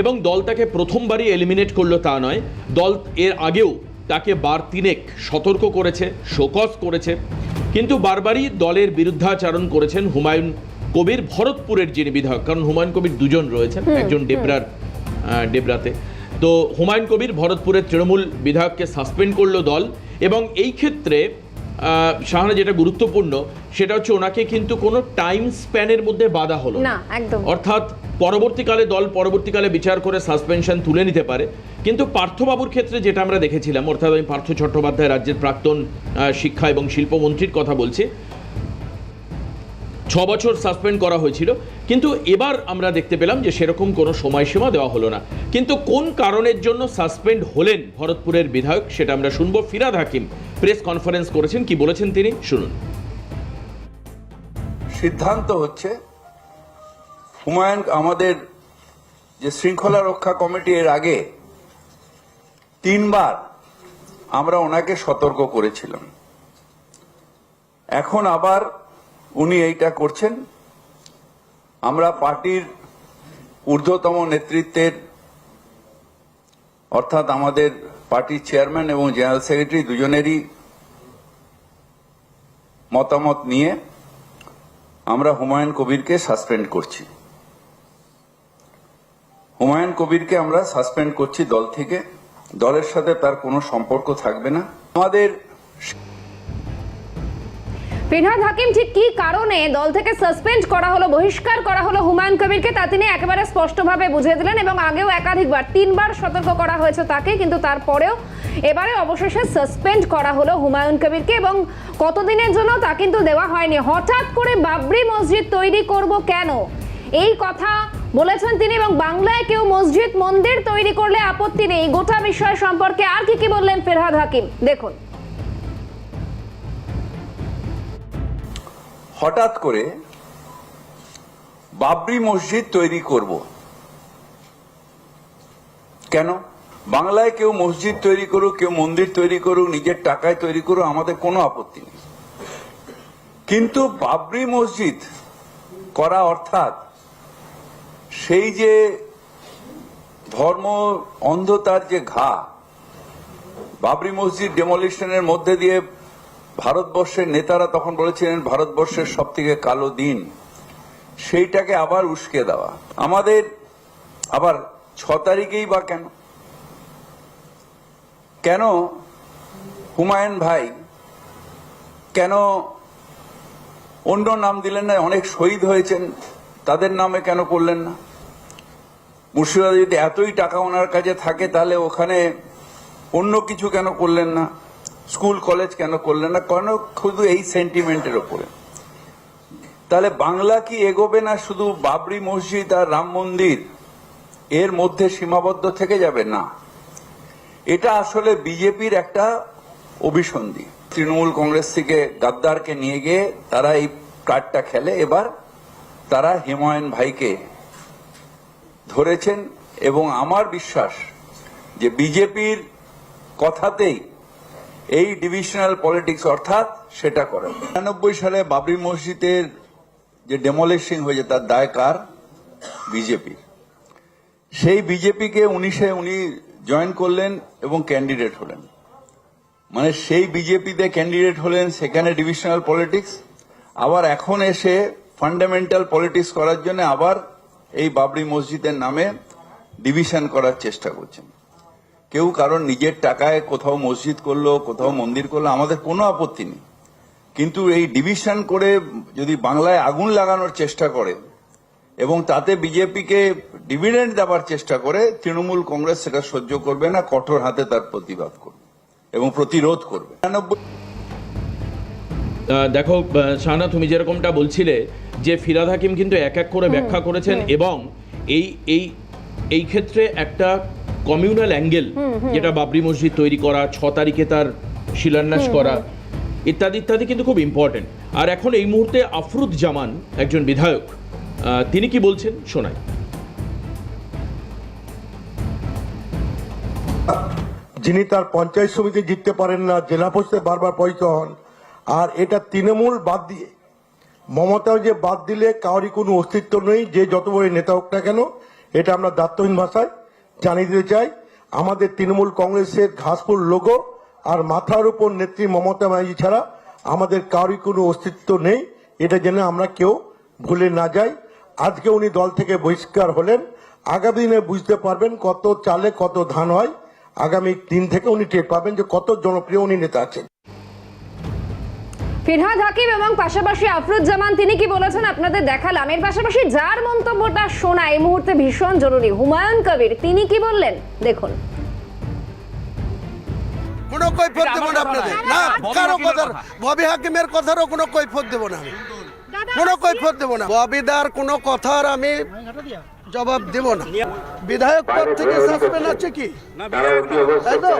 এবং দল তাকে প্রথমবারই এলিমিনেট করল তা নয়। দল এর আগেও তাকে বার তিনেক সতর্ক করেছে শোকজ করেছে। কিন্তু বারবারই দলের বিরুদ্ধাচারণ করেছেন হুমায়ুন কবির ভরতপুরের যিনি বিধায়ক। কারণ হুমায়ুন কবির দুজন রয়েছেন একজন ডেবরার ডেবরাতে। তো হুমায়ুন কবির ভরতপুরের তৃণমূল বিধায়ককে সাসপেন্ড করল দল এবং এই ক্ষেত্রে শাহানা যেটা গুরুত্বপূর্ণ সেটা হচ্ছে ওনাকে কিন্তু কোনো টাইম স্প্যানের মধ্যে বাধা হলো না। একদম। অর্থাৎ পরবর্তীকালে দল পরবর্তীকালে বিচার করে সাসপেনশন তুলে নিতে পারে। কিন্তু পার্থবাবুর ক্ষেত্রে যেটা আমরা দেখেছিলাম অর্থাৎ আমি পার্থ চট্টোপাধ্যায় রাজ্যের প্রাক্তন শিক্ষা এবং শিল্পমন্ত্রীর কথা বলছি ছ বছর সাসপেন্ড করা হয়েছিল। কিন্তু এবার আমরা দেখতে পেলাম যে সেরকম কোনো সময়সীমা দেওয়া হলো না। কিন্তু কোন কারণের জন্য সাসপেন্ড হলেন ভরতপুরের বিধায়ক সেটা আমরা শুনব ফিরাদ হাকিম। প্রেস কনফারেন্স করেছেন, কি বলেছেন তিনি? শুনুন। সিদ্ধান্ত হচ্ছে, হুমায়ুন আমাদের যে শৃঙ্খলা রক্ষা কমিটি এর আগে তিনবার আমরা ওনাকে সতর্ক করেছিলাম। এখন আবার উনি এইটা করছেন। আমরা পার্টির ঊর্ধ্বতম নেতৃত্বের, অর্থাৎ আমাদের পার্টির চেয়ারম্যান এবং জেনারেল সেক্রেটারি দুজনেরই মতামত নিয়ে আমরা হুমায়ুন কবিরকে সাসপেন্ড করছি। হুমায়ুন কবিরকে আমরা সাসপেন্ড করছি দল থেকে। দলের সাথে তার কোনো সম্পর্ক থাকবে না। আমাদের ফিরহাদ হাকিম ঠিক কি কারণে দল থেকে সাসপেন্ড করা হলো, বহিষ্কার করা হলো হুমায়ুন কবিরকে, তা তিনি একেবারে স্পষ্টভাবে বুঝিয়ে দিলেন এবং আগেও একাধিকবার, তিনবার সতর্ক করা হয়েছে তাকে, কিন্তু তারপরেও এবারে অবশেষে সাসপেন্ড করা হলো হুমায়ুন কবিরকে এবং কতদিনের জন্য তা কিন্তু দেওয়া হয়নি। হঠাৎ করে বাবরি মসজিদ তৈরি করব কেন? এই কথা বলেছেন তিনি এবং বাংলায় কেউ মসজিদ মন্দির তৈরি করলে আপত্তি নেই। গোটা বিষয় সম্পর্কে আর কি কি বললেন ফেরহাদ হাকিম? দেখুন। হঠাৎ করে বাবরি মসজিদ তৈরি করব। কেন? বাংলায় কেউ মসজিদ তৈরি করুক, কেউ মন্দির তৈরি করুক, নিজের টাকায় তৈরি করুক, আমাদের কোনো আপত্তি নেই। কিন্তু বাবরি মসজিদ করা অর্থাৎ সেই যে ধর্ম অন্ধতার যে ঘা, বাবরি মসজিদ ডেমোলিশনের মধ্যে দিয়ে ভারতবর্ষের নেতারা তখন বলেছিলেন, ভারতবর্ষের সব থেকে কালো দিন, সেইটাকে আবার উস্কে দেওয়া। আমাদের আবার ছ তারিখেই বা কেন? কেন হুমায়ুন ভাই, কেন অন্য নাম দিলেন না, অনেক শহীদ হয়েছেন, তাদের নামে কেন করলেন না? মুর্শিদাবাদে যদি এতই টাকা ওনার কাছে থাকে, তাহলে ওখানে অন্য কিছু কেন করলেন না? স্কুল, কলেজ কেন করলেন না? কেন শুধু এই সেন্টিমেন্টের ওপরে তাহলে বাংলা কি এগোবে না শুধু বাবরি মসজিদ আর রাম মন্দির? এর মধ্যে সীমাবদ্ধ থেকে যাবে? না। এটা আসলে বিজেপির একটা অভিসন্ধি। তৃণমূল কংগ্রেস থেকে গাদ্দারকে নিয়ে গিয়ে তারা এই কার্ডটা খেলে। এবার তারা হিমায়ন ভাইকে ধরেছেন এবং আমার বিশ্বাস যে বিজেপির কথাতেই এই ডিভিশনাল পলিটিক্স অর্থাৎ সেটা করে। নিরানব্বই সালে বাবরি মসজিদের যে ডেমোলিশিং হয়েছে, তার দায় কার? বিজেপি সেই বিজেপিকে উনিশে উনি জয়েন করলেন এবং ক্যান্ডিডেট হলেন। মানে সেই বিজেপিতে ক্যান্ডিডেট হলেন, সেখানে ডিভিশনাল পলিটিক্স আবার এখন এসে ফান্ডামেন্টাল পলিটিক্স করার জন্য আবার এই বাবরি মসজিদের নামে ডিভিশন করার চেষ্টা করছেন। কেউ কারণ নিজের টাকায় কোথাও মসজিদ করল কোথাও মন্দির করল আমাদের কোনো আপত্তি নেই। কিন্তু এই ডিভিশন করে যদি বাংলায় আগুন লাগানোর চেষ্টা করে এবং তাতে বিজেপিকে ডিভিডেন্ড দেওয়ার চেষ্টা করে তৃণমূল কংগ্রেস সেটা সহ্য করবে না কঠোর হাতে তার প্রতিবাদ করবে এবং প্রতিরোধ করবে। দেখো শাহানা তুমি যেরকমটা বলছিলে যে ফিরাদ হাকিম কিন্তু এক এক করে ব্যাখ্যা করেছেন এবং এই এই এই ক্ষেত্রে একটা কমিউনাল অ্যাঙ্গেল যেটা বাবরি মসজিদ তৈরি করা ছ তারিখে তার শিলান্যাস করা ইত্যাদি ইত্যাদি কিন্তু খুব ইম্পর্টেন্ট আর এখন এই মুহূর্তে আফরুদ জামান একজন বিধায়ক আহ, তিনি কি বলছেন? শোনাই। যিনি তার পঞ্চায়েত সমিতি জিততে পারেন না জেলা পরিষদে বারবার পরিচিত হন আর এটা তৃণমূল বাদ দিয়ে মমতা যে বাদ দিলে কারোরই কোনো অস্তিত্ব নেই যে যত বড় নেতা হোক না কেন এটা আমরা দায়িত্বহীন ভাষায় জানিয়ে দিতে চাই, আমাদের তৃণমূল কংগ্রেসের ঘাসপুর লোগো আর মাথার উপর নেত্রী মমতা ব্যানার্জি ছাড়া আমাদের কারোর কোনো অস্তিত্ব নেই। এটা যেন আমরা কেউ ভুলে না যাই। আজকে উনি দল থেকে বহিষ্কার হলেন। আগামী দিনে বুঝতে পারবেন কত চালে কত ধান হয়। আগামী দিন থেকে উনি টের পাবেন যে কত জনপ্রিয় উনি নেতা আছেন। ফিরহাদ হাকিম এবং পাশাপাশি আফরুজ্জামান তিনি কি বলেছেন? আপনাদের দেখালাম। এর পাশাপাশি যার মন্তব্যটা শোনা এই মুহূর্তে ভীষণ জরুরি। হুমায়ুন কবির তিনি কি বললেন? দেখুন। কোনো কৈফত দেবো না আপনাদের। না কারও কথার ববি হাকিমের কথারও কোনো কৈফত দেবো না আমি। কোনো কৈফত দেবো না। ববিদার কোনো কথার আমি জবাব দেব না। বিধায়ক পদ থেকে সাসপেন্ড আছে কি? তাই তো?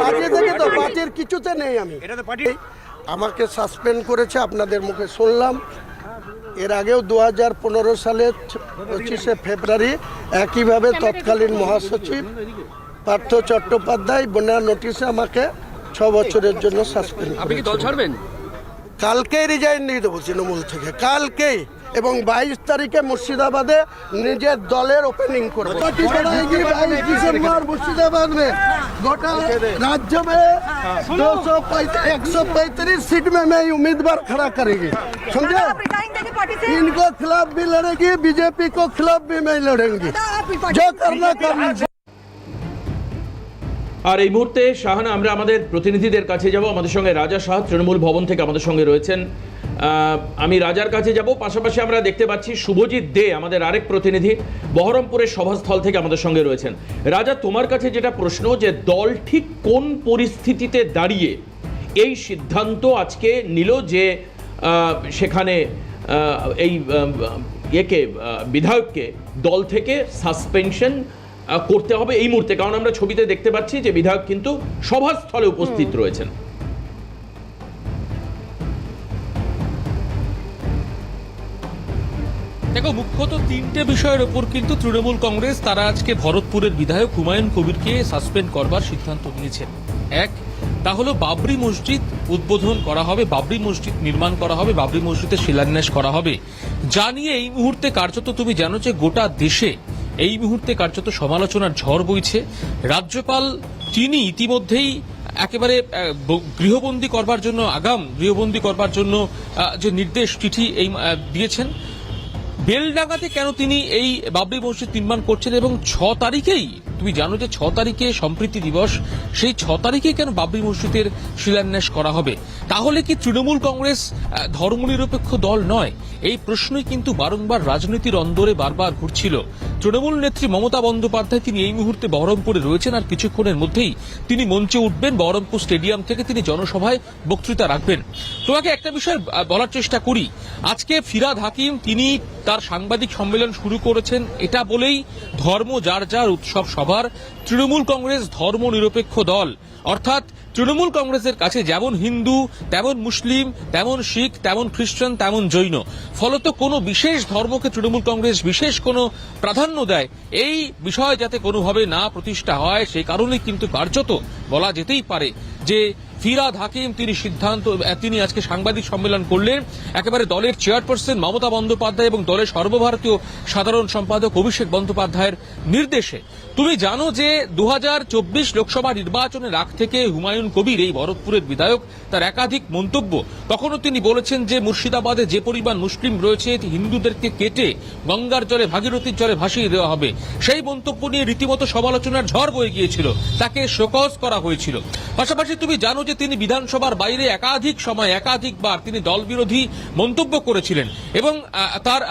পার্টি থেকে তো পার্টির কিছুতে নেই আমি। আমাকে সাসপেন্ড করেছে আপনাদের মুখে শুনলাম। এর আগেও দু হাজার পনেরো সালের পঁচিশে ফেব্রুয়ারি একইভাবে তৎকালীন মহাসচিব পার্থ চট্টোপাধ্যায় বন্যা নোটিশে আমাকে ছ বছরের জন্য সাসপেন্ড আপনি কি ছাড়বেন? কালকেই রিজাইন দিয়ে দেবো তৃণমূল থেকে কালকেই। এবং বাইশ তারিখে মুর্শিদাবাদে নিজের দলের ওপেনিং করবো বাইশ ডিসেম্বর मुर्शिदाबाद में गोटा राज्य में दो सौ एक सौ पैंतीस सीट में मैं उम्मीदवार खड़ा करेंगे समझे इनको खिलाफ भी लड़ेगी बीजेपी को खिलाफ भी मैं लड़ेंगी जो करना करना আর এই মুহূর্তে শাহানা আমরা আমাদের প্রতিনিধিদের কাছে যাব আমাদের সঙ্গে রাজা শাহ তৃণমূল ভবন থেকে আমাদের সঙ্গে রয়েছেন আহ, আমি রাজার কাছে যাব। পাশাপাশি আমরা দেখতে পাচ্ছি শুভজিৎ দে আমাদের আরেক প্রতিনিধি বহরমপুরের সভাস্থল থেকে আমাদের সঙ্গে রয়েছেন। রাজা তোমার কাছে যেটা প্রশ্ন যে দল ঠিক কোন পরিস্থিতিতে দাঁড়িয়ে এই সিদ্ধান্ত আজকে নিল যে সেখানে এই একে বিধায়ককে দল থেকে সাসপেনশন করতে হবে এই মুহূর্তে। কারণ আমরা ছবিতে দেখতে পাচ্ছি যে বিধায়ক কিন্তু সভাস্থলে উপস্থিত রয়েছেন। দেখো, মুখ্যত তিনটে বিষয়ের ওপর কিন্তু তৃণমূল কংগ্রেস তারা আজকে ভরতপুরের বিধায়ক হুমায়ুন কবিরকে সাসপেন্ড করবার সিদ্ধান্ত নিয়েছেন। এক, তা হলো বাবরি মসজিদ উদ্বোধন করা হবে, বাবরি মসজিদ নির্মাণ করা হবে, বাবরি মসজিদের শিলান্যাস করা হবে। যা নিয়ে এই মুহূর্তে কার্যত তুমি জানো যে গোটা দেশে এই মুহূর্তে কার্যত সমালোচনার ঝড় বইছে। রাজ্যপাল তিনি ইতিমধ্যেই একেবারে গৃহবন্দী করবার জন্য আগাম গৃহবন্দী করবার জন্য যে নির্দেশ চিঠি এই দিয়েছেন। বেলডাঙ্গাতে কেন তিনি এই বাবরি মসজিদ নির্মাণ করছেন এবং ছ তারিখেই, তুমি জানো যে ছ তারিখে সম্প্রীতি দিবস, সেই ছ তারিখে কেন বাবরি মসজিদের শিলান্যাস করা হবে? তাহলে কি তৃণমূল কংগ্রেস ধর্মনিরপেক্ষ দল নয়? এই প্রশ্নই কিন্তু বারংবার রাজনীতির অন্দরে বারবার ঘুরছিল। তৃণমূল নেত্রী মমতা বন্দ্যোপাধ্যায় তিনি এই মুহূর্তে বহরমপুরে রয়েছেন আর কিছুক্ষণের মধ্যেই তিনি মঞ্চে উঠবেন, বহরমপুর স্টেডিয়াম থেকে তিনি জনসভায় বক্তৃতা রাখবেন। তোমাকে একটা বিষয় বলার চেষ্টা করি। আজকে ফিরাদ হাকিম, তিনি তার সাংবাদিক সম্মেলন শুরু করেছেন, এটা বলেই ধর্ম যার যার উৎসব সভার। তৃণমূল কংগ্রেস ধর্ম নিরপেক্ষ দল। অর্থাৎ তৃণমূল কংগ্রেসের কাছে যেমন হিন্দু, তেমন মুসলিম, তেমন শিখ, তেমন খ্রিস্টান, তেমন জৈন। ফলত কোনো বিশেষ ধর্মকে তৃণমূল কংগ্রেস বিশেষ কোনো প্রাধান্য দেয়? এই বিষয় যাতে কোনোভাবে না প্রতিষ্ঠা হয় সেই কারণে কিন্তু কার্যত বলা যেতেই পারে যে ফিরাদ হাকিম, তিনি সিদ্ধান্ত তিনি আজকে সাংবাদিক সম্মেলন করলেন। একেবারে দলের চেয়ারপারসন মমতা বন্দ্যোপাধ্যায় এবং দলের সর্বভারতীয় সাধারণ সম্পাদক অভিষেক বন্দ্যোপাধ্যায়ের নির্দেশে। তুমি জানো যে দু লোকসভা নির্বাচনের আগ থেকে হুমায়ুন কবির, এই ভরতপুরের বিধায়ক, তার একাধিক মন্তব্য। তখনও তিনি বলেছেন যে মুর্শিদাবাদে যে পরিমাণ মুসলিম রয়েছে হিন্দুদেরকে কেটে গঙ্গার জলে, ভাগীরথীর জলে ভাসিয়ে দেওয়া হবে। সেই মন্তব্য নিয়ে রীতিমতো সমালোচনার ঝড় বয়ে গিয়েছিল। তাকে শোকজ করা হয়েছিল। পাশাপাশি তুমি জানো যে তিনি বিধানসভার বাইরে একাধিক সময় একাধিকবার তিনি দল বিরোধী মন্তব্য করেছিলেন এবং তার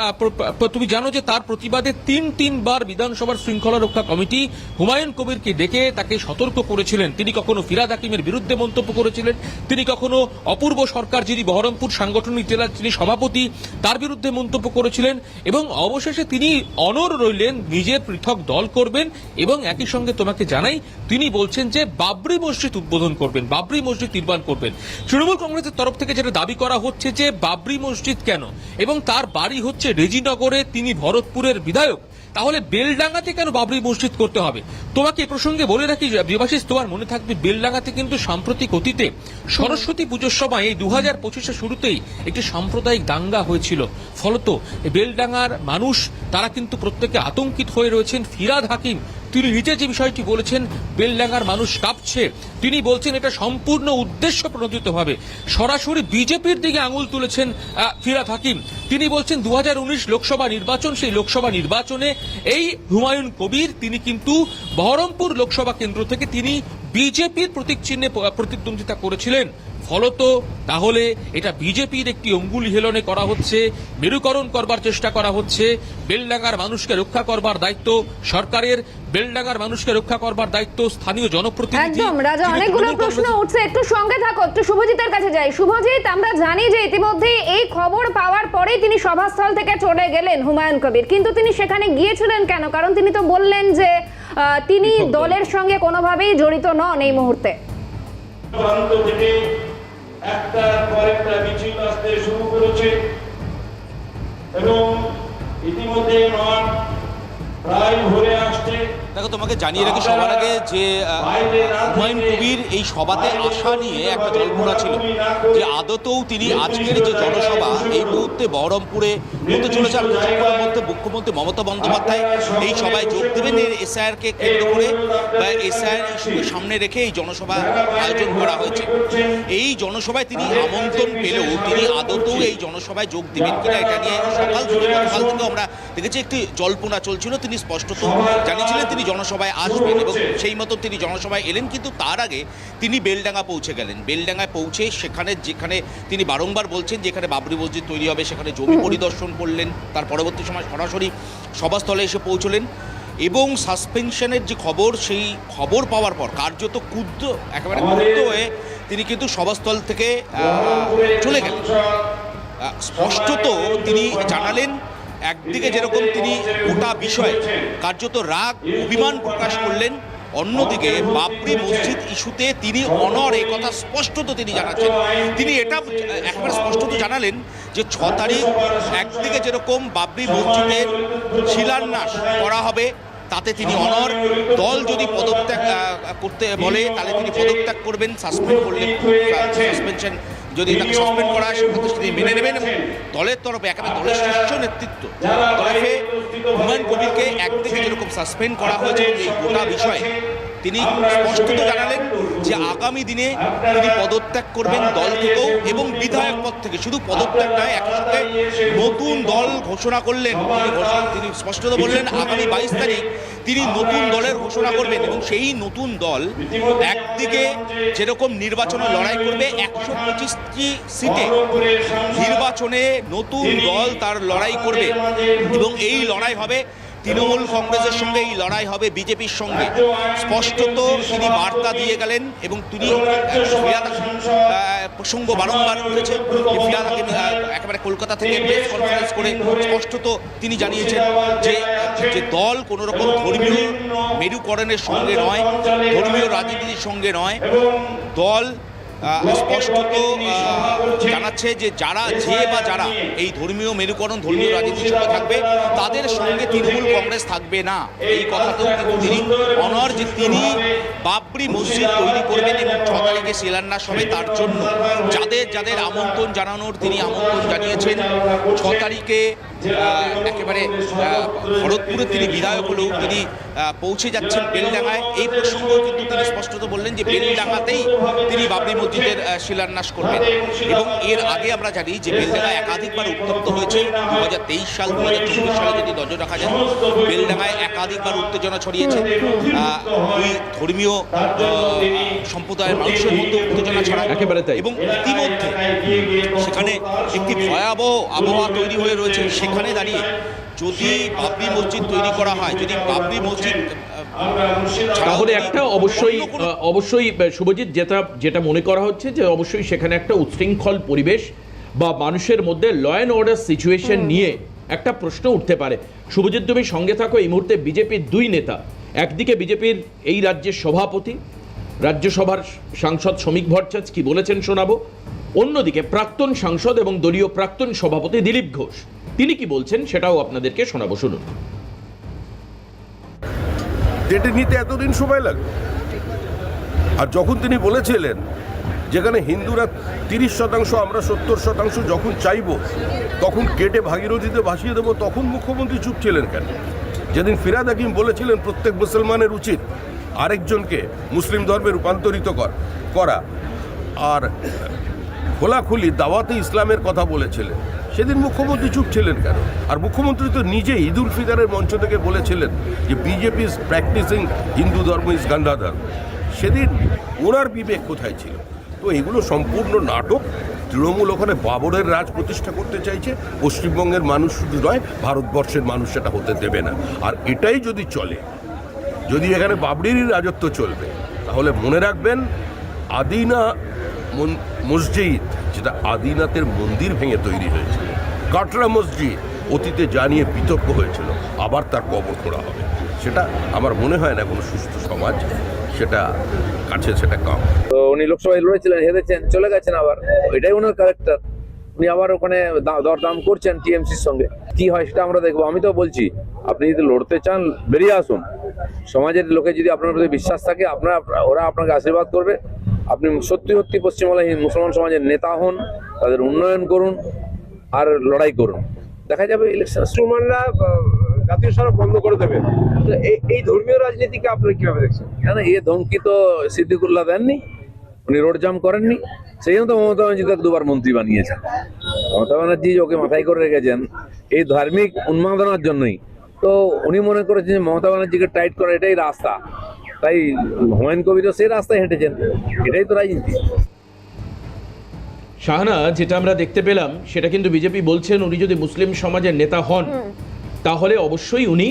তুমি জানো যে তার প্রতিবাদে তিন, তিনবার বিধানসভার শৃঙ্খলা রক্ষা কমিটি হুমায়ুন কবিরকে ডেকে তাকে সতর্ক করেছিলেন। তিনি কখনো ফিরাদ হাকিমের বিরুদ্ধে মন্তব্য করেছিলেন। তিনি কখনো অপূর্ব সরকার যিনি বহরমপুর সাংগঠনিক জেলার যিনি সভাপতি, তার বিরুদ্ধে মন্তব্য করেছিলেন এবং অবশেষে তিনি অনর রইলেন নিজের পৃথক দল করবেন এবং একই সঙ্গে তোমাকে জানাই, তিনি বলছেন যে বাবরি মসজিদ উদ্বোধন করবেন। বাবরি মসজিদ নির্মাণ করবেন। তৃণমূল কংগ্রেসের তরফ থেকে যেটা দাবি করা হচ্ছে যে, বাবরি মসজিদ কেন? এবং তার বাড়ি হচ্ছে রেজিনগরে, তিনি ভরতপুরের বিধায়ক। তাহলে বেলডাঙ্গাতে কেন বাবরি মসজিদ করতে হবে? তোমাকে এ প্রসঙ্গে বলে রাখি বিভাষিস তোমার মনে থাকবে বেলডাঙ্গাতে কিন্তু সাম্প্রতিক অতীতে সরস্বতী পুজোর সময় এই দু হাজার পঁচিশে শুরুতেই একটি সাম্প্রদায়িক দাঙ্গা হয়েছিল। ফলত বেলডাঙ্গার মানুষ, তারা কিন্তু প্রত্যেকে আতঙ্কিত হয়ে রয়েছেন। ফিরাদ হাকিম তিনি নিজে যে বিষয়টি বলেছেন, বেলডাঙ্গার মানুষ কাঁপছে। তিনি বলছেন, এটা সম্পূর্ণ উদ্দেশ্য প্রণোদিত ভাবে সরাসরি বিজেপির দিকে আঙুল তুলেছেন ফিরাদ হাকিম। তিনি বলছেন দু হাজার উনিশ লোকসভা নির্বাচন, সেই লোকসভা নির্বাচনে এই হুমায়ুন কবির, তিনি কিন্তু বহরমপুর লোকসভা কেন্দ্র থেকে তিনি বিজেপির প্রতীক চিহ্নে প্রতিদ্বন্দ্বিতা করেছিলেন। ফলত তাহলে এটা বিজেপির একটি অঙ্গুলি হেলনে করা হচ্ছে মেরুকরণ করবার চেষ্টা করা হচ্ছে বেলডাঙ্গার মানুষকে রক্ষা করবার দায়িত্ব সরকারের বেলডাঙ্গার মানুষকে রক্ষা করবার দায়িত্ব স্থানীয় জনপ্রতিনিধি। একদম রাজা অনেকগুলো প্রশ্ন উঠছে একটু সঙ্গে থাকো একটু শুভজিতের কাছে যাই। শুভজিৎ আমরা জানি যে ইতিমধ্যে এই খবর পাওয়ার পরেই তিনি সভাস্থল থেকে চলে গেলেন হুমায়ুন কবির। কিন্তু তিনি সেখানে গিয়েছিলেন কেন? কারণ তিনি তো বললেন যে তিনি দলের সঙ্গে কোনোভাবেই জড়িত নন এই মুহূর্তে। প্রান্ত থেকে একটার পর একটা মিছিল আসতে শুরু করেছে এবং ইতিমধ্যে নয় প্রায় ভরে আসছে। দেখো তোমাকে জানিয়ে রাখি, সবার আগে যে হুমায়ুন কবির এই সভাতে আসা নিয়ে একটা জল্পনা ছিল যে আদতেও তিনি আজকের যে জনসভা, এই মুহূর্তে বহরমপুরে হতে চলেছে। আর কিছুক্ষণের মধ্যে মুখ্যমন্ত্রী মমতা বন্দ্যোপাধ্যায় এই সভায় যোগ দেবেন। এসআইআর কে কেন্দ্র করে বা এসআইআর ইস্যুকে সামনে রেখে এই জনসভা আয়োজন করা হয়েছে। এই জনসভায় তিনি আমন্ত্রণ পেলেও তিনি আদতেও এই জনসভায় যোগ দেবেন কিনা এটা নিয়ে সকাল থেকে গতকাল থেকে আমরা দেখেছি, একটি জল্পনা চলছিল। তিনি স্পষ্টত জানিয়েছিলেন, তিনি জনসভায় আসবেন এবং সেই মতো তিনি জনসভায় এলেন কিন্তু তার আগে তিনি বেলডাঙ্গা পৌঁছে গেলেন। বেলডাঙ্গায় পৌঁছে সেখানে যেখানে তিনি বারংবার বলছেন যেখানে বাবরি মসজিদ তৈরি হবে সেখানে জমি পরিদর্শন করলেন। তার পরবর্তী সময় সরাসরি সভাস্থলে এসে পৌঁছলেন এবং সাসপেনশনের যে খবর সেই খবর পাওয়ার পর কার্যত ক্ষুব্ধ একেবারে ক্ষুব্ধ হয়ে তিনি কিন্তু সভাস্থল থেকে চলে গেলেন। স্পষ্টত তিনি জানালেন একদিকে যেরকম তিনি গোটা বিষয়ে, কার্যত রাগ, অভিমান প্রকাশ করলেন, অন্যদিকে বাবরি মসজিদ ইস্যুতে তিনি অনর এই কথা স্পষ্টত তিনি জানাচ্ছেন। তিনি এটা একবার স্পষ্টত জানালেন যে ছ তারিখ একদিকে যেরকম বাবরি মসজিদের শিলান্যাস করা হবে, তাতে তিনি অনর দল যদি পদত্যাগ করতে বলে, তাহলে তিনি পদত্যাগ করবেন, সাসপেন্ড করলে সাসপেনশন যদি তাকে সাসপেন্ড করা হয় সেক্ষেত্রে তিনি মেনে নেবেন। এবং দলের তরফে একেবারে দলের শীর্ষ নেতৃত্ব তরফে হুমায়ুন কবিরকে একদিকে যেরকম সাসপেন্ড করা হয়েছে এই গোটা বিষয়ে তিনি স্পষ্টত জানালেন যে আগামী দিনে তিনি পদত্যাগ করবেন দল থেকেও এবং বিধায়ক পদ থেকে। শুধু পদত্যাগ নয় একই সঙ্গে নতুন দল ঘোষণা করলেন। তিনি তিনি স্পষ্টত বললেন আগামী বাইশ তারিখ তিনি নতুন দলের ঘোষণা করবেন এবং সেই নতুন দল একদিকে যেরকম নির্বাচনে লড়াই করবে একশো পঁচিশটি সিটে নির্বাচনে নতুন দল তার লড়াই করবে এবং এই লড়াই হবে তৃণমূল কংগ্রেসের সঙ্গে এই লড়াই হবে বিজেপির সঙ্গে। স্পষ্টত তিনি বার্তা দিয়ে গেলেন এবং তিনি প্রসঙ্গ বারংবার আহ, একেবারে কলকাতা থেকে প্রেস কনফারেন্স করে স্পষ্টত তিনি জানিয়েছেন যে যে দল কোনো রকম ধর্মীয় মেরুকরণের সঙ্গে নয় ধর্মীয় রাজনীতির সঙ্গে নয়। দল স্পষ্টত জানাচ্ছে যে যারা যে বা যারা এই ধর্মীয় মেরুকরণ ধর্মীয় রাজনীতির সঙ্গে থাকবে তাদের সঙ্গে তৃণমূল কংগ্রেস থাকবে না। এই কথাতেও কিন্তু তিনি অনর যে তিনি বাবরি মসজিদ তৈরি করবেন এবং ছ তারিখে শিলান্যাস হবে তার জন্য। যাদের যাদের আমন্ত্রণ জানানোর তিনি আমন্ত্রণ জানিয়েছেন। ছ তারিখে একেবারে ভরতপুরে তিনি বিধায়ক হলেও তিনি পৌঁছে যাচ্ছেন বেলডাঙ্গায়। এই প্রসঙ্গ কিন্তু তিনি স্পষ্টত বললেন যে বেলডাঙ্গাতেই তিনি বাবরি মসজিদের শিলান্যাস করবেন। এবং এর আগে আমরা জানি যে বেলডাঙ্গায় একাধিকবার উত্তপ্ত হয়েছে। দু হাজার তেইশ সাল দু হাজার চব্বিশ সালে যদি নজর রাখা যায় বেলডাঙ্গায় একাধিকবার উত্তেজনা ছড়িয়েছে। দুই ধর্মীয় সম্প্রদায়ের মানুষের মধ্যে উত্তেজনা ছড়ায়। একেবারে তাই। এবং ইতিমধ্যে সেখানে একটি ভয়াবহ আবহাওয়া তৈরি হয়ে রয়েছে। সেখানে দাঁড়িয়ে যদি বাবরি মসজিদ তৈরি করা হয় যদি বাবরি মসজিদ তাহলে একটা অবশ্যই অবশ্যই শুভজিৎ যেটা যেটা মনে করা হচ্ছে যে অবশ্যই সেখানে একটা উচ্ছৃঙ্খল পরিবেশ বা মানুষের মধ্যে ল অ্যান্ড অর্ডার সিচুয়েশন নিয়ে একটা প্রশ্ন উঠতে পারে। শুভজিৎ তুমি সঙ্গে থাকো এই মুহূর্তে বিজেপির দুই নেতা। একদিকে বিজেপির এই রাজ্যের সভাপতি রাজ্যসভার সাংসদ শ্রমিক ভট্টাচার্য কি বলেছেন শোনাবো। অন্যদিকে প্রাক্তন সাংসদ এবং দলীয় প্রাক্তন সভাপতি দিলীপ ঘোষ। তিনি কি বলছেন সেটাও আপনাদেরকে শোনাবো, শুনুন। ডেটে নিতে এতদিন সময় লাগবে আর যখন তিনি বলেছিলেন, যেখানে হিন্দুরা তিরিশ শতাংশ, আমরা সত্তর শতাংশ যখন চাইব, তখন কেটে ভাগীরথীতে ভাসিয়ে দেবো, তখন মুখ্যমন্ত্রী চুপ ছিলেন কেন? যেদিন ফিরাদ হাকিম বলেছিলেন, প্রত্যেক মুসলমানের উচিত আরেকজনকে মুসলিম ধর্মে রূপান্তরিত করা। আর খোলাখুলি দাওয়াতে ইসলামের কথা বলেছিলেন। সেদিন মুখ্যমন্ত্রী চুপ ছিলেন কেন? আর মুখ্যমন্ত্রী তো নিজে ঈদ উল ফিতরের মঞ্চ থেকে বলেছিলেন যে বিজেপি ইজ প্র্যাকটিসিং হিন্দু ধর্ম ইজ গান্ধা ধর্ম সেদিন ওনার বিবেক কোথায় ছিল? তো এগুলো সম্পূর্ণ নাটক। তৃণমূল ওখানে বাবরের রাজ প্রতিষ্ঠা করতে চাইছে। পশ্চিমবঙ্গের মানুষ শুধু নয়, ভারতবর্ষের মানুষ সেটা হতে দেবে না। আর এটাই যদি চলে, যদি এখানে বাবরিরই রাজত্ব চলবে, তাহলে মনে রাখবেন আদিনা মসজিদ, যেটা আদিনাথের মন্দির ভেঙে তৈরি হয়েছিল কাটরা মসজিদ অতীতে জানিয়ে বিতর্ক হয়েছিল, আবার তার কবর খোঁড়া হবে। সেটা আমার মনে হয় না কোনো সুস্থ সমাজ, সেটা কাছে সেটা কম। তো উনি লোকসভায় লড়েছিলেন, হেরেছেন, চলে গেছেন আবার। এটাই ওনার ক্যারেক্টার উনি আবার ওখানে দরদাম করছেন টিএমসির সঙ্গে। কি হয় সেটা আমরা দেখব। আমি তো বলছি, আপনি যদি লড়তে চান, বেরিয়ে আসুন। সমাজের লোকে যদি আপনার প্রতি বিশ্বাস থাকে, আপনারা, ওরা আপনাকে আশীর্বাদ করবে। আপনি সত্যি সত্যি পশ্চিমবাংলায় মুসলমান সমাজের নেতা হন, তাদের উন্নয়ন করুন। আর লড়াই করুন। দেখা যাবে ইলেকশন মুসলমানরা জাতীয় সড়ক বন্ধ করে দেবে। তো এই- এই ধর্মীয় রাজনীতিকে আপনি কীভাবে দেখছেন? কেন এ ধমকি তো সিদ্দিকুল্লাহ দেননি উনি রোড জাম করেননি। সেই জন্য তো মমতা ব্যানার্জি তাকে দুবার মন্ত্রী বানিয়েছেন। মমতা ব্যানার্জি ওকে মাথায় করে রেখেছেন এই ধার্মিক উন্মাদনার জন্যই। তো উনি মনে করেছেন যে মমতা ব্যানার্জিকে টাইট করা এটাই রাস্তা। তাই হুমায়ুন কবিরও সেই রাস্তায় হেঁটেছেন এটাই তো রাজনীতি। শাহানা যেটা আমরা দেখতে পেলাম সেটা কিন্তু বিজেপি বলছেন উনি যদি মুসলিম সমাজের নেতা হন তাহলে অবশ্যই উনি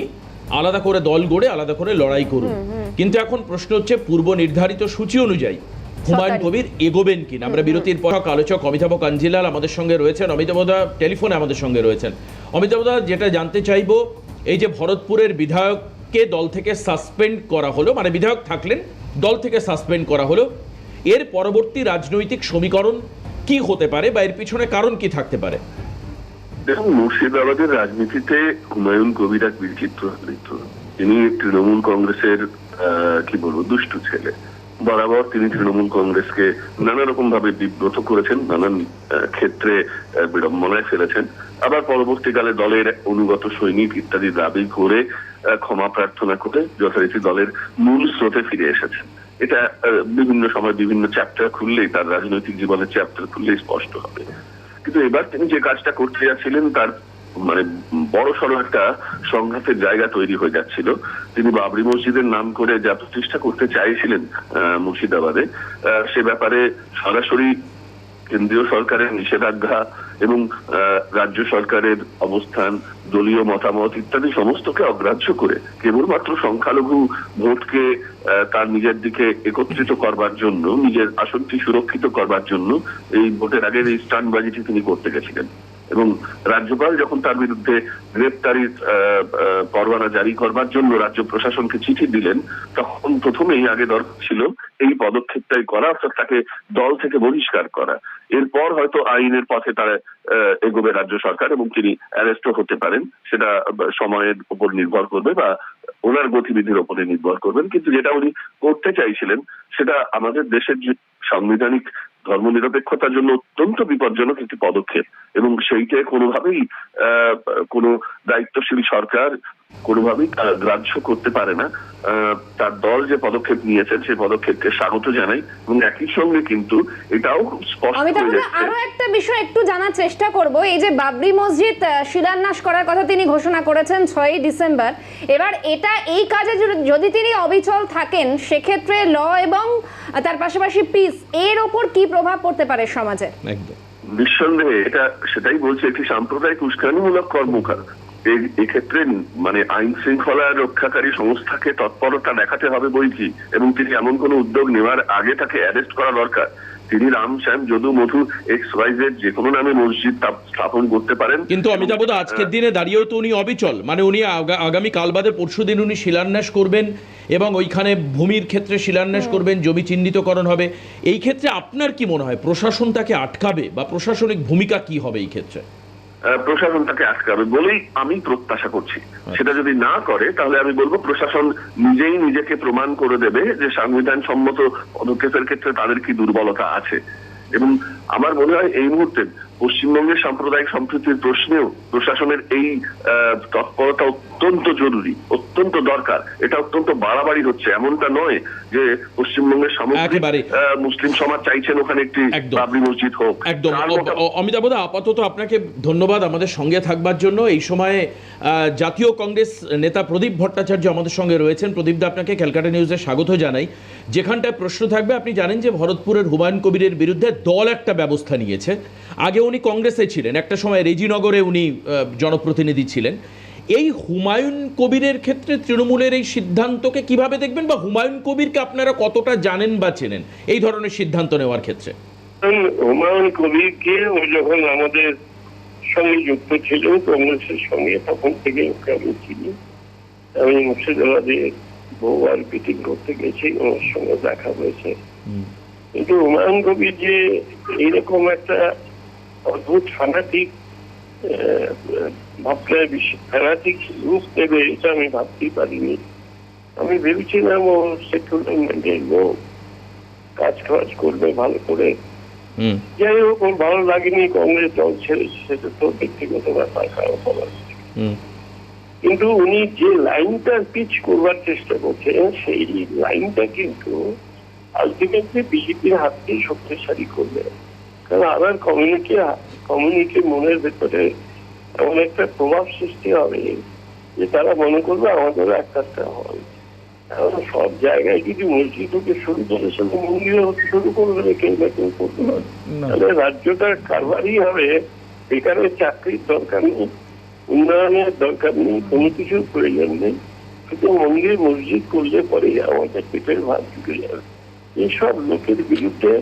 আলাদা করে দল গড়ে আলাদা করে লড়াই করুন। কিন্তু এখন প্রশ্ন হচ্ছে পূর্ব নির্ধারিত সূচি অনুযায়ী হুমায়ুন কবির এগোবেন কিনা? আমরা বিরতির পর আলোচক অমিতাভ কাঞ্জিলাল আমাদের সঙ্গে রয়েছেন। অমিতাভদা টেলিফোনে আমাদের সঙ্গে রয়েছেন। অমিতাভদা যেটা জানতে চাইব এই যে ভরতপুরের বিধায়ককে দল থেকে সাসপেন্ড করা হলো মানে বিধায়ক থাকলেন দল থেকে সাসপেন্ড করা হলো এর পরবর্তী রাজনৈতিক সমীকরণ কি হতে পারে বা এর পিছনে কারণ কি থাকতে পারে? দেখুন, মুর্শিদাবাদের রাজনীতিতে হুমায়ুন কবির এক বিচিত্র চরিত্র তিনি তৃণমূল কংগ্রেসের কি বলব, দুষ্টু ছেলে। বরাবর তিনি তৃণমূল কংগ্রেসকে নানা রকম ভাবে বিব্রত করেছেন, নানান ক্ষেত্রে বিড়ম্বনায় ফেলেছেন। আবার পরবর্তীকালে দলের অনুগত সৈনিক ইত্যাদি দাবি করে ক্ষমা প্রার্থনা করে যথারীতি দলের মূল স্রোতে ফিরে এসেছেন। এটা বিভিন্ন সময় বিভিন্ন চ্যাপ্টার খুললেই তার রাজনৈতিক জীবনের চ্যাপ্টার খুললেই স্পষ্ট হবে। কিন্তু এবার তিনি যে কাজটা করতে যাচ্ছিলেন, তার মানে বড় সড়ো একটা সংঘাতের জায়গা তৈরি হয়ে যাচ্ছিল। তিনি বাবরি মসজিদের নাম করে যা প্রতিষ্ঠা করতে চাইছিলেন মুর্শিদাবাদে সে ব্যাপারে সরাসরি কেন্দ্রীয় সরকারের নিষেধাজ্ঞা এবং রাজ্য সরকারের অবস্থান, দলীয় মতামত ইত্যাদি সমস্তকে অগ্রাহ্য করে কেবলমাত্র সংখ্যালঘু ভোটকে তার নিজের দিকে একত্রিত করবার জন্য, নিজের আসনটি সুরক্ষিত করবার জন্য এই ভোটের আগের এই স্টানবাজিটি তিনি করতে গেছিলেন। এবং রাজ্যপাল যখন তার বিরুদ্ধে গ্রেপ্তারির পরোয়ানা জারি করবার জন্য রাজ্য প্রশাসনকে চিঠি দিলেন, তখন প্রথমেই আগে দরকার ছিল এই পদক্ষেপটাই করা, অর্থাৎ তাকে দল থেকে বহিষ্কার করা। এরপর হয়তো আইনের পথে তারা এগোবে রাজ্য সরকার এবং তিনি অ্যারেস্টও হতে পারেন, সেটা সময়ের উপর নির্ভর করবে বা ওনার গতিবিধির উপরে নির্ভর করবেন। কিন্তু যেটা উনি করতে চাইছিলেন, সেটা আমাদের দেশের যে সাংবিধানিক ধর্মনিরপেক্ষতার জন্য অত্যন্ত বিপজ্জনক একটি পদক্ষেপ এবং সেইটা কোনোভাবেই কোনো দায়িত্বশীল সরকার কোনোভাবেই আহ, গ্রাহ্য করতে পারে না। তার দল যে পদক্ষেপ নিয়েছেন সেই পদক্ষেপকে স্বাগত জানাই এবং একই সঙ্গে কিন্তু এটাও স্পষ্ট আরও একটা বিষয় একটু জানার চেষ্টা করব। এই যে বাবরি মসজিদ শিলান্যাস করার কথা তিনি ঘোষণা করেছেন ছয়ই ডিসেম্বর। এবার এটা এই কাজে যদি- যদি তিনি অবিচল থাকেন সেক্ষেত্রে ল এবং তার পাশাপাশি পিস এর ওপর কি প্রভাব পড়তে পারে সমাজে? একদম। নিঃসন্দেহে এটা সেটাই বলছে একটি সাম্প্রদায়িক উস্কানিমূলক কর্মকার এক্ষেত্রে মানে আইন শৃঙ্খলা রক্ষাকারী সংস্থাকে তৎপরতা দেখাতে হবে কি? এবং তিনি এমন কোন উদ্যোগ নেওয়ার আগে তাকে অ্যারেস্ট করা দরকার? তিনি Ram Shyam Jadu Madhu X Y Z যে কোনো নামে মসজিদ স্থাপন করতে পারেন। কিন্তু অমিতাভদা আজকের দিনে দাঁড়িয়েও তো উনি অবিচল। মানে উনি আগা- আগামী কাল বাদে পরশু দিন উনি শিলান্যাস করবেন এবং ওইখানে ভূমির ক্ষেত্রে শিলান্যাস করবেন জমি চিহ্নিতকরণ হবে। এই ক্ষেত্রে আপনার কি মনে হয়? প্রশাসন তাকে আটকাবে বা প্রশাসনিক ভূমিকা কি হবে এই ক্ষেত্রে? প্রশাসন তাকে আটকাবে বলেই আমি প্রত্যাশা করছি। সেটা যদি না করে তাহলে আমি বলব প্রশাসন নিজেই নিজেকে প্রমাণ করে দেবে যে সংবিধান সম্মত পদক্ষেপের ক্ষেত্রে তাদের কি দুর্বলতা আছে। এবং আমার মনে হয় এই মুহূর্তে পশ্চিমবঙ্গের সাম্প্রদায়িক সম্প্রীতির প্রশ্নেও প্রশাসনের এই তৎপরতা অত্যন্ত জরুরি অত্যন্ত দরকার। এটা অত্যন্ত বাড়াবাড়ি হচ্ছে। এমনটা নয় যে পশ্চিমবঙ্গের সামগ্রিক মুসলিম সমাজ চাইছেন ওখানে একটি বাবরি মসজিদ হোক। একদম। তার অ- মোটা- অ- অমিতাভ দা আপাতত আপনাকে ধন্যবাদ আমাদের সঙ্গে থাকবার জন্য। এই সময়ে আহ, জাতীয় কংগ্রেস নেতা প্রদীপ ভট্টাচার্য আমাদের সঙ্গে রয়েছেন। প্রদীপ দা আপনাকে ক্যালকাটা নিউজে স্বাগত জানাই। যেখানটায় প্রশ্ন থাকবে আপনি জানেন যে ভরতপুরের হুমায়ুন কবিরের বিরুদ্ধে দল একটা ব্যবস্থা নিয়েছে। আগে উনি কংগ্রেসে ছিলেন একটা সময় রেজিনগরে উনি জনপ্রতিনিধি ছিলেন। এই হুমায়ুন কবিরের ক্ষেত্রে তৃণমূলের এই সিদ্ধান্তকে কীভাবে দেখবেন বা হুমায়ুন কবিরকে আপনারা কতটা জানেন বা চেনেন এই ধরনের সিদ্ধান্ত নেওয়ার ক্ষেত্রে? হুমায়ুন কবিরকে ও যখন আমাদের সঙ্গে যুক্ত ছিল কংগ্রেসের সঙ্গে তখন থেকে ওকে আমি চিনি। আমি মুর্শিদাবাদে বহুবার মিটিং করতে গেছি ওর সঙ্গে দেখা হয়েছে। কিন্তু হুমায়ুন কবির যে এইরকম একটা অদ্ভুত ফানাটিক ভাবলে ফ্যানাটিক রূপ নেবে এটা আমি ভাবতেই পারিনি। আমি ভেবেছিলাম ও সেকুলার মাইন্ডের লোক কাজ কাজ করবে ভালো করে। যাই হোক ওর ভালো লাগেনি কংগ্রেস দল ছেড়েছে সেটা তো ব্যক্তিগত ব্যাপার কারও বলার কিন্তু উনি যে লাইনটা পিচ করবার চেষ্টা করছেন সেই লাইনটা কিন্তু আলটিমেটলি বিজেপির হাতকেই শক্তিশালী করবে। কারণ কমিউনিটি কমিউনিটি মনের ভেতরে এমন একটা প্রভাব সৃষ্টি হবে যে তারা মনে করবে আমাদেরও একটা হয় এখন সব জায়গায় যদি মসজিদ শুরু করে মন্দিরে শুরু করবে কেউ না কেউ পারে তাহলে রাজ্যটার কারবারই হবে। বেকারের চাকরির দরকার নেই উন্নয়নের দরকার নেই কোনো কিছুর প্রয়োজন নেই। শুধু মন্দির মসজিদ করলে পরে আমাদের পেটের ভাত ঢুকে যাবে। এইসব লোকের বিরুদ্ধে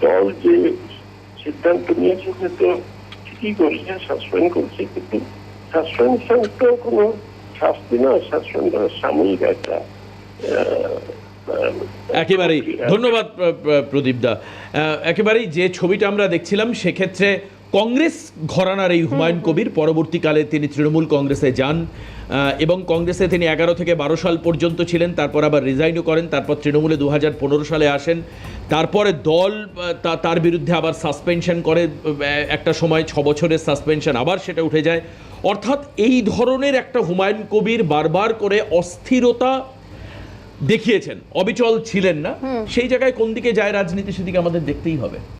দল যে সিদ্ধান্ত নিয়েছে সে তো ঠিকই করছে সাসপেন্ড করছে কিন্তু সাসপেনশন তো কোনো শাস্তি নয় সাসপেন্ড সাময়িক একটা একেবারেই। ধন্যবাদ প্র- প্র- প্রদীপ দা। একেবারেই যে ছবিটা আমরা দেখছিলাম সেক্ষেত্রে কংগ্রেস ঘরানার এই হুমায়ুন কবির পরবর্তীকালে তিনি তৃণমূল কংগ্রেসে যান আহ, এবং কংগ্রেসে তিনি এগারো থেকে বারো সাল পর্যন্ত ছিলেন তারপর আবার রিজাইনও করেন তারপর তৃণমূলে দু পনেরো সালে আসেন। তারপরে দল তার বিরুদ্ধে আবার সাসপেনশন করে একটা সময় ছ বছরের সাসপেনশন আবার সেটা উঠে যায়। অর্থাৎ এই ধরনের একটা হুমায়ুন কবির বারবার করে অস্থিরতা দেখিয়েছেন। অবিচল ছিলেন না। সেই জায়গায় কোন দিকে যায় রাজনীতি সেদিকে আমাদের দেখতেই হবে।